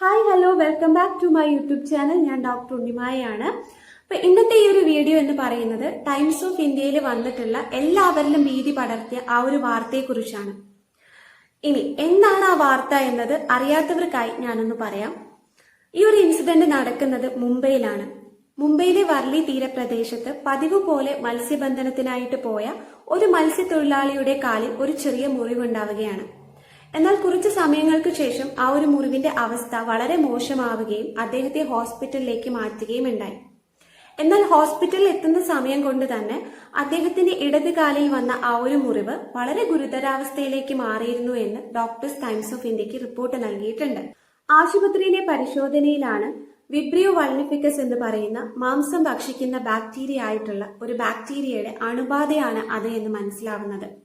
Hi hello welcome back to my YouTube channel ഞാൻ doctor ഉണ്ണിമായാണ്. അപ്പൊ ഇന്നത്തെ ഈ ഒരു വീഡിയോ എന്ന് പറയുന്നത് ടൈംസ് ഓഫ് ഇന്ത്യയിൽ വന്നിട്ടുള്ള എല്ലാവരിലും ഭീതി പടർത്തിയ ആ ഒരു വാർത്തയെക്കുറിച്ചാണ്. ഇനി എന്താണ് ആ വാർത്ത എന്നത് അറിയാത്തവർക്കായി ഞാനൊന്ന് പറയാം. ഈ ഒരു ഇൻസിഡന്റ് നടക്കുന്നത് മുംബൈയിലാണ്. മുംബൈയിലെ വർലി തീരപ്രദേശത്ത് പതിവ് പോലെ മത്സ്യബന്ധനത്തിനായിട്ട് പോയ ഒരു മത്സ്യത്തൊഴിലാളിയുടെ കാലിൽ ഒരു ചെറിയ മുറിവുണ്ടാവുകയാണ്. എന്നാൽ കുറച്ച് സമയങ്ങൾക്ക് ശേഷം ആ ഒരു മുറിവിന്റെ അവസ്ഥ വളരെ മോശമാവുകയും അദ്ദേഹത്തെ ഹോസ്പിറ്റലിലേക്ക് മാറ്റുകയും ഉണ്ടായി. എന്നാൽ ഹോസ്പിറ്റലിൽ എത്തുന്ന സമയം കൊണ്ട് തന്നെ അദ്ദേഹത്തിന്റെ ഇടത് കാലിൽ വന്ന ആ ഒരു മുറിവ് വളരെ ഗുരുതരാവസ്ഥയിലേക്ക് മാറിയിരുന്നു എന്ന് ഡോക്ടേഴ്സ് ടൈംസ് ഓഫ് ഇന്ത്യയ്ക്ക് റിപ്പോർട്ട് നൽകിയിട്ടുണ്ട്. ആശുപത്രിയിലെ പരിശോധനയിലാണ് വിബ്രിയോ വൾണിഫിക്കസ് എന്ന് പറയുന്ന മാംസം ഭക്ഷിക്കുന്ന ബാക്ടീരിയ ആയിട്ടുള്ള ഒരു ബാക്ടീരിയയുടെ അണുബാധയാണ് അത് എന്ന് മനസ്സിലാവുന്നത്.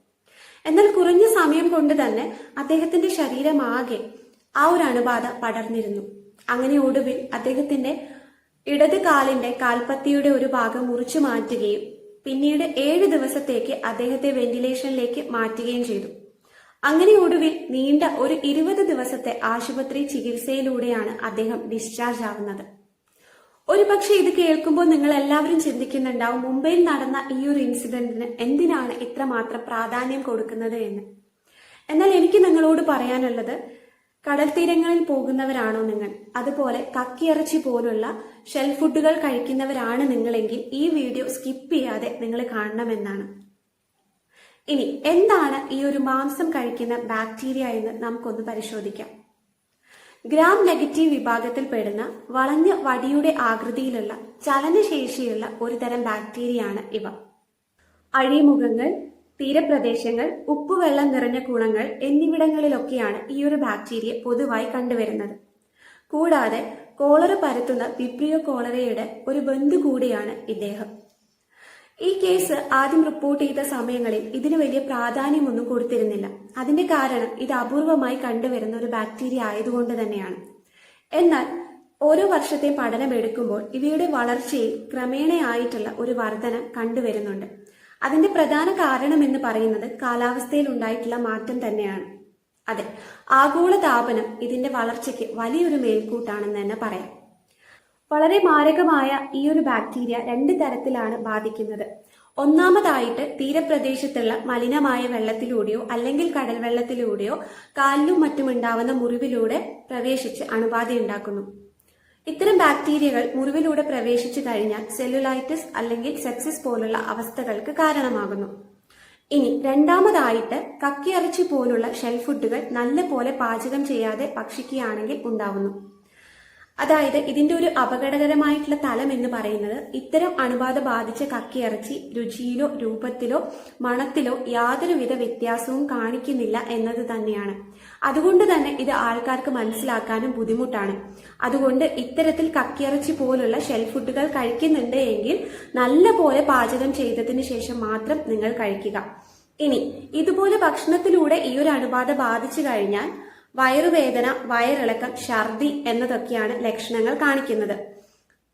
എന്നാൽ കുറഞ്ഞ സമയം കൊണ്ട് തന്നെ അദ്ദേഹത്തിന്റെ ശരീരമാകെ ആ ഒരു അണുബാധ പടർന്നിരുന്നു. അങ്ങനെ ഒടുവിൽ അദ്ദേഹത്തിന്റെ ഇടത് കാലിന്റെ കാൽപ്പത്തിയുടെ ഒരു ഭാഗം മുറിച്ചു മാറ്റുകയും പിന്നീട് ഏഴ് ദിവസത്തേക്ക് അദ്ദേഹത്തെ വെന്റിലേഷനിലേക്ക് മാറ്റുകയും ചെയ്തു. അങ്ങനെ ഒടുവിൽ നീണ്ട ഒരു ഇരുപത് ദിവസത്തെ ആശുപത്രി ചികിത്സയിലൂടെയാണ് അദ്ദേഹം ഡിസ്ചാർജ് ആവുന്നത്. ഒരു പക്ഷെ ഇത് കേൾക്കുമ്പോൾ നിങ്ങൾ എല്ലാവരും ചിന്തിക്കുന്നുണ്ടാവും മുംബൈയിൽ നടന്ന ഈ ഒരു ഇൻസിഡന്റിന് എന്തിനാണ് ഇത്രമാത്രം പ്രാധാന്യം കൊടുക്കുന്നത് എന്ന്. എന്നാൽ എനിക്ക് നിങ്ങളോട് പറയാനുള്ളത് കടൽ തീരങ്ങളിൽ പോകുന്നവരാണോ നിങ്ങൾ? അതുപോലെ കക്കിയിറച്ചി പോലുള്ള ഷെൽ ഫുഡുകൾ കഴിക്കുന്നവരാണ് നിങ്ങളെങ്കിൽ ഈ വീഡിയോ സ്കിപ്പ് ചെയ്യാതെ നിങ്ങൾ കാണണമെന്നാണ്. ഇനി എന്താണ് ഈ ഒരു മാംസം കഴിക്കുന്ന ബാക്ടീരിയ എന്ന് നമുക്കൊന്ന് പരിശോധിക്കാം. ഗ്രാം നെഗറ്റീവ് വിഭാഗത്തിൽ പെടുന്ന വളഞ്ഞ വടിയുടെ ആകൃതിയിലുള്ള ചലനശേഷിയുള്ള ഒരു തരം ബാക്ടീരിയയാണ് ഇവ. അഴിമുഖങ്ങൾ തീരപ്രദേശങ്ങൾ ഉപ്പുവെള്ളം നിറഞ്ഞ കുളങ്ങൾ എന്നിവിടങ്ങളിലൊക്കെയാണ് ഈ ഒരു ബാക്ടീരിയ പൊതുവായി കണ്ടുവരുന്നത്. കൂടാതെ കോളറ പരത്തുന്ന പിപ്രിയോ കോളറയുടെ ഒരു ബന്ധു കൂടിയാണ് ഇദ്ദേഹം. ഈ കേസ് ആദ്യം റിപ്പോർട്ട് ചെയ്ത സമയങ്ങളിൽ ഇതിന് വലിയ പ്രാധാന്യമൊന്നും കൊടുത്തിരുന്നില്ല. അതിന്റെ കാരണം ഇത് അപൂർവമായി കണ്ടുവരുന്ന ഒരു ബാക്ടീരിയ ആയതുകൊണ്ട് തന്നെയാണ്. എന്നാൽ ഓരോ വർഷത്തെ പഠനം എടുക്കുമ്പോൾ ഇവയുടെ വളർച്ചയിൽ ക്രമേണയായിട്ടുള്ള ഒരു വർധന കണ്ടുവരുന്നുണ്ട്. അതിന്റെ പ്രധാന കാരണം എന്ന് പറയുന്നത് കാലാവസ്ഥയിൽ ഉണ്ടായിട്ടുള്ള മാറ്റം തന്നെയാണ്. അതെ ആഗോള താപനം ഇതിന്റെ വളർച്ചയ്ക്ക് വലിയൊരു മേൽക്കൂട്ടാണെന്ന് തന്നെ പറയാം. വളരെ മാരകമായ ഈ ഒരു ബാക്ടീരിയ രണ്ട് തരത്തിലാണ് ബാധിക്കുന്നത്. ഒന്നാമതായിട്ട് തീരപ്രദേശത്തുള്ള മലിനമായ വെള്ളത്തിലൂടെയോ അല്ലെങ്കിൽ കടൽ വെള്ളത്തിലൂടെയോ കാലിലും മറ്റും ഉണ്ടാവുന്ന മുറിവിലൂടെ പ്രവേശിച്ച് അണുബാധയുണ്ടാക്കുന്നു ഇത്തരം ബാക്ടീരിയകൾ മുറിവിലൂടെ പ്രവേശിച്ചു കഴിഞ്ഞാൽ സെല്ലുലൈറ്റിസ് അല്ലെങ്കിൽ സെപ്സിസ് പോലുള്ള അവസ്ഥകൾക്ക് കാരണമാകുന്നു. ഇനി രണ്ടാമതായിട്ട് കക്കിയിറച്ചി പോലുള്ള ഷെൽ ഫുഡുകൾ നല്ലപോലെ പാചകം ചെയ്യാതെ ഭക്ഷിക്കുകയാണെങ്കിൽ ഉണ്ടാവുന്നു. അതായത് ഇതിന്റെ ഒരു അപകടകരമായിട്ടുള്ള തലം എന്ന് പറയുന്നത് ഇത്തരം അണുബാധ ബാധിച്ച കക്കിയിറച്ചി രുചിയിലോ രൂപത്തിലോ മണത്തിലോ യാതൊരുവിധ വ്യത്യാസവും കാണിക്കുന്നില്ല എന്നത് തന്നെയാണ്. അതുകൊണ്ട് തന്നെ ഇത് ആൾക്കാർക്ക് മനസ്സിലാക്കാനും ബുദ്ധിമുട്ടാണ്. അതുകൊണ്ട് ഇത്തരത്തിൽ കക്കിയിറച്ചി പോലുള്ള ഷെൽ ഫുഡുകൾ കഴിക്കുന്നുണ്ട് എങ്കിൽ നല്ല പോലെ പാചകം ചെയ്തതിന് ശേഷം മാത്രം നിങ്ങൾ കഴിക്കുക. ഇനി ഇതുപോലെ ഭക്ഷണത്തിലൂടെ ഈ ഒരു അണുബാധ ബാധിച്ചു കഴിഞ്ഞാൽ വയറുവേദന വയറിളക്കം ഛർദി എന്നതൊക്കെയാണ് ലക്ഷണങ്ങൾ കാണിക്കുന്നത്.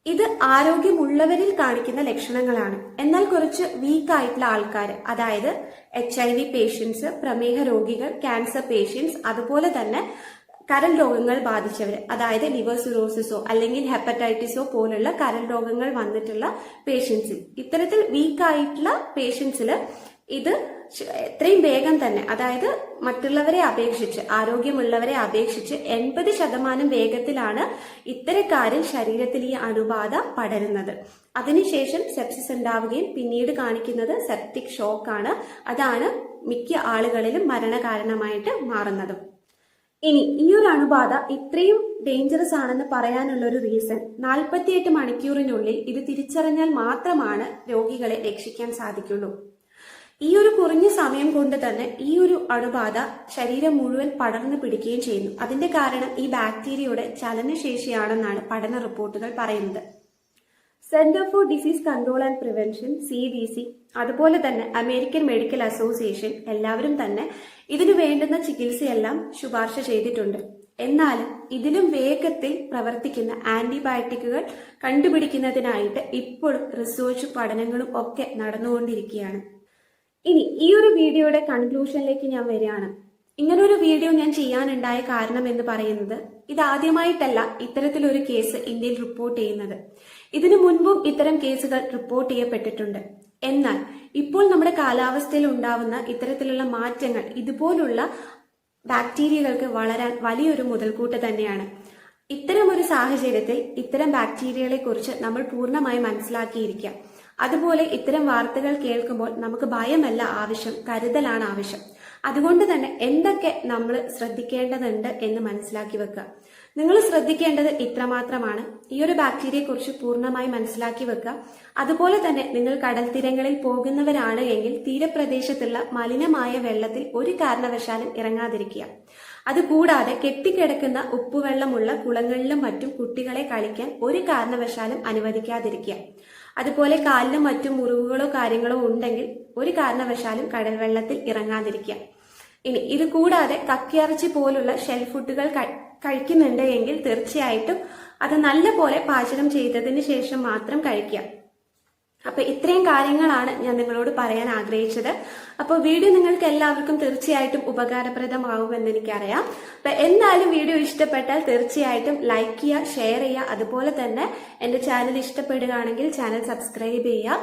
ഇത് ആരോഗ്യമുള്ളവരിൽ കാണിക്കുന്ന ലക്ഷണങ്ങളാണ്. എന്നാൽ കുറച്ച് വീക്ക് ആയിട്ടുള്ള ആൾക്കാർ അതായത് എച്ച് ഐ വി പേഷ്യൻസ് പ്രമേഹ രോഗികൾ ക്യാൻസർ പേഷ്യൻസ് അതുപോലെ തന്നെ കരൾ രോഗങ്ങൾ ബാധിച്ചവർ അതായത് ലിവർ സിറോസിസോ അല്ലെങ്കിൽ ഹെപ്പറ്റൈറ്റിസോ പോലുള്ള കരൾ രോഗങ്ങൾ വന്നിട്ടുള്ള പേഷ്യൻസിൽ ഇത്തരത്തിൽ വീക്ക് ആയിട്ടുള്ള പേഷ്യൻസിൽ ഇത് എത്രയും വേഗം തന്നെ അതായത് മറ്റുള്ളവരെ അപേക്ഷിച്ച് ആരോഗ്യമുള്ളവരെ അപേക്ഷിച്ച് എൺപത് ശതമാനം വേഗത്തിലാണ് ഇത്തരക്കാരിൽ ശരീരത്തിൽ ഈ അണുബാധ പടരുന്നത്. അതിനുശേഷം സെപ്സിസ് ഉണ്ടാവുകയും പിന്നീട് കാണിക്കുന്നത് സെപ്റ്റിക് ഷോക്കാണ് അതാണ് മിക്ക ആളുകളിലും മരണകാരണമായിട്ട് മാറുന്നത്. ഇനി ഈ ഒരു അണുബാധ ഇത്രയും ഡേഞ്ചറസ് ആണെന്ന് പറയാനുള്ള ഒരു റീസൺ നാൽപ്പത്തിയെട്ട് മണിക്കൂറിനുള്ളിൽ ഇത് തിരിച്ചറിഞ്ഞാൽ മാത്രമാണ് രോഗികളെ രക്ഷിക്കാൻ സാധിക്കുള്ളൂ. ഈ ഒരു കുറഞ്ഞ സമയം കൊണ്ട് തന്നെ ഈ ഒരു അണുബാധ ശരീരം മുഴുവൻ പടർന്നു പിടിക്കുകയും ചെയ്യുന്നു. അതിന്റെ കാരണം ഈ ബാക്ടീരിയയുടെ ചലനശേഷിയാണെന്നാണ് പഠന റിപ്പോർട്ടുകൾ പറയുന്നത്. Centre for disease control and prevention C C അതുപോലെ തന്നെ അമേരിക്കൻ മെഡിക്കൽ അസോസിയേഷൻ എല്ലാവരും തന്നെ ഇതിനു വേണ്ടുന്ന ചികിത്സയെല്ലാം ശുപാർശ ചെയ്തിട്ടുണ്ട്. എന്നാലും ഇതിലും വേഗത്തിൽ പ്രവർത്തിക്കുന്ന ആന്റിബയോട്ടിക്കുകൾ കണ്ടുപിടിക്കുന്നതിനായിട്ട് ഇപ്പോഴും റിസർച്ചും പഠനങ്ങളും ഒക്കെ നടന്നുകൊണ്ടിരിക്കുകയാണ്. ഇനി ഈ ഒരു വീഡിയോയുടെ കൺക്ലൂഷനിലേക്ക് ഞാൻ വരികയാണ്. ഇങ്ങനൊരു വീഡിയോ ഞാൻ ചെയ്യാനുണ്ടായ കാരണം എന്ന് പറയുന്നത് ഇതാദ്യമായിട്ടല്ല ഇത്തരത്തിലൊരു കേസ് ഇന്ത്യയിൽ റിപ്പോർട്ട് ചെയ്യുന്നത്. ഇതിനു മുൻപും ഇത്തരം കേസുകൾ റിപ്പോർട്ട് ചെയ്യപ്പെട്ടിട്ടുണ്ട്. എന്നാൽ ഇപ്പോൾ നമ്മുടെ കാലാവസ്ഥയിൽ ഉണ്ടാവുന്ന ഇത്തരത്തിലുള്ള മാറ്റങ്ങൾ ഇതുപോലുള്ള ബാക്ടീരിയകൾക്ക് വളരാൻ വലിയൊരു മുതൽക്കൂട്ട് തന്നെയാണ്. ഇത്തരം ഒരു സാഹചര്യത്തിൽ ഇത്തരം ബാക്ടീരിയകളെ കുറിച്ച് നമ്മൾ പൂർണമായി മനസ്സിലാക്കിയിരിക്കുക അതുപോലെ ഇത്തരം വാർത്തകൾ കേൾക്കുമ്പോൾ നമുക്ക് ഭയമല്ല ആവശ്യം കരുതലാണ് ആവശ്യം. അതുകൊണ്ട് തന്നെ എന്തൊക്കെ നമ്മൾ ശ്രദ്ധിക്കേണ്ടതുണ്ട് എന്ന് മനസ്സിലാക്കി വെക്കുക. നിങ്ങൾ ശ്രദ്ധിക്കേണ്ടത് ഇത്രമാത്രമാണ്. ഈ ഒരു ബാക്ടീരിയയെ കുറിച്ച് പൂർണമായി മനസ്സിലാക്കി വെക്കുക. അതുപോലെ തന്നെ നിങ്ങൾ കടൽ തീരങ്ങളിൽ പോകുന്നവരാണ് എങ്കിൽ തീരപ്രദേശത്തുള്ള മലിനമായ വെള്ളത്തിൽ ഒരു കാരണവശാലും ഇറങ്ങാതിരിക്കുക. അതുകൂടാതെ കെട്ടിക്കിടക്കുന്ന ഉപ്പുവെള്ളമുള്ള കുളങ്ങളിലും മറ്റും കുട്ടികളെ കളിക്കാൻ ഒരു കാരണവശാലും അനുവദിക്കാതിരിക്കുക. അതുപോലെ കാലിലും മറ്റു മുറിവുകളോ കാര്യങ്ങളോ ഉണ്ടെങ്കിൽ ഒരു കാരണവശാലും കടൽ വെള്ളത്തിൽ ഇറങ്ങാതിരിക്കുക. ഇനി ഇത് കൂടാതെ കക്കിയിറച്ചി പോലുള്ള ഷെൽ ഫുഡുകൾ കഴി- കഴിക്കുന്നുണ്ട് എങ്കിൽ തീർച്ചയായിട്ടും അത് നല്ല പോലെ പാചകം ചെയ്തതിന് ശേഷം മാത്രം കഴിക്കുക. അപ്പൊ ഇത്രയും കാര്യങ്ങളാണ് ഞാൻ നിങ്ങളോട് പറയാൻ ആഗ്രഹിച്ചത്. അപ്പോൾ വീഡിയോ നിങ്ങൾക്ക് എല്ലാവർക്കും തീർച്ചയായിട്ടും ഉപകാരപ്രദമാകുമെന്ന് എനിക്കറിയാം. അപ്പൊ എന്തായാലും വീഡിയോ ഇഷ്ടപ്പെട്ടാൽ തീർച്ചയായിട്ടും ലൈക്ക് ചെയ്യുക ഷെയർ ചെയ്യുക. അതുപോലെ തന്നെ എന്റെ ചാനൽ ഇഷ്ടപ്പെടുകയാണെങ്കിൽ ചാനൽ സബ്സ്ക്രൈബ് ചെയ്യുക.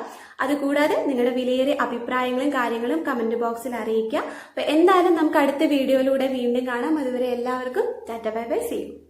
അതുകൂടാതെ നിങ്ങളുടെ വിലയേറിയ അഭിപ്രായങ്ങളും കാര്യങ്ങളും കമന്റ് ബോക്സിൽ അറിയിക്കുക. അപ്പൊ എന്തായാലും നമുക്ക് അടുത്ത വീഡിയോയിലൂടെ വീണ്ടും കാണാം. അതുവരെ എല്ലാവർക്കും tata bye bye. See you